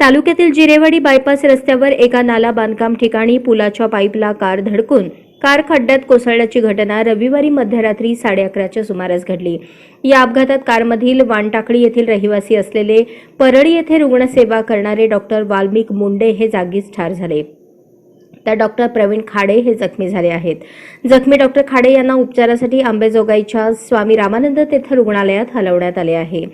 तालुक्यातील जिरेवाडी बायपास रस्त्यावर एका नाला बांधकाम ठिकाणी पुलाच्या पाईपला कार धडकून कार खड्ड्यात कोसळल्याची घटना रविवारी मध्यरात्री साडे अकराच्या सुमारास घडली. या अपघातात कारमधील वानटाकळी येथील रहिवासी असलेले परळी येथे रुग्णसेवा करणारे डॉक्टर वाल्मिक मुंडे हे जागीच ठार झाले. तर डॉक्टर प्रवीण खाडे हे जखमी झाले आहेत. जखमी डॉक्टर खाडे यांना उपचारासाठी आंबेजोगाईच्या स्वामी रामानंद तीर्थ रुग्णालयात हलवण्यात आले आहे.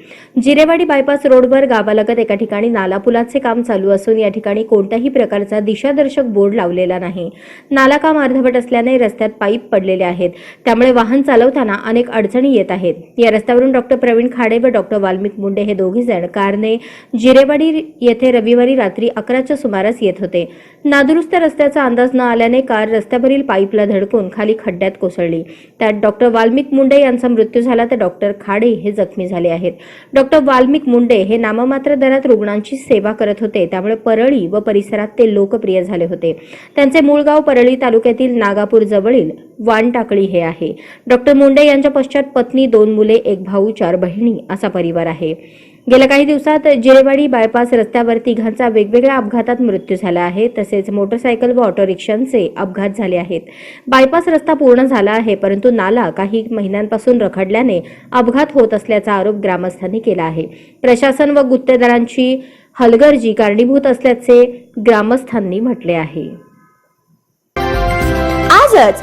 जिरेवाडी बायपास रोडवर गावालगत एका ठिकाणी नालापुलाचे काम चालू असून या ठिकाणी कोणत्याही प्रकारचा दिशादर्शक बोर्ड लावलेला नाही. नाला काम अर्धवट असल्याने रस्त्यात पाईप पडलेले आहेत. त्यामुळे वाहन चालवताना अनेक अडचणी येत आहेत. या रस्त्यावरून डॉक्टर प्रवीण खाडे व डॉक्टर वाल्मिक मुंडे हे दोघे जण कारने जिरेवाडी येथे रविवारी रात्री अकराच्या सुमारास येत होते. नादुरुस्त रस्त्याचा अंदाज न आल्याने कार रस्त्यावरील पाईपला धडकून खाली खड्ड्यात कोसळली. त्यात डॉक्टर वाल्मिक मुंडे यांचा मृत्यू झाला तर डॉक्टर खाडे हे जखमी झाले आहेत. डॉक्टर वाल्मिक मुंडे हे नाममात्र दरात रुग्णांची सेवा करत होते त्यामुळे परळी व परिसरात ते लोकप्रिय झाले होते. त्यांचे मूळ गाव परळी तालुक्यातील नागापूर जवळील वानटाकळी हे आहे. डॉक्टर मुंडे यांच्या पश्चात पत्नी दोन मुले एक भाऊ चार बहिणी असा परिवार आहे. गेल्या काही दिवसात जिरेवाडी बायपास रस्त्यावर तिघांचा वेगवेगळ्या अपघातात मृत्यू झाला आहे. तसेच मोटरसायकल व ऑटो रिक्षांचे अपघात झाले आहेत. बायपास रस्ता पूर्ण झाला आहे परंतु नाला काही महिन्यांपासून रखडल्याने अपघात होत असल्याचा आरोप ग्रामस्थांनी केला आहे. प्रशासन व गुत्तेदारांची हलगर्जी कारणीभूत असल्याचे ग्रामस्थांनी म्हटले आहे. आजच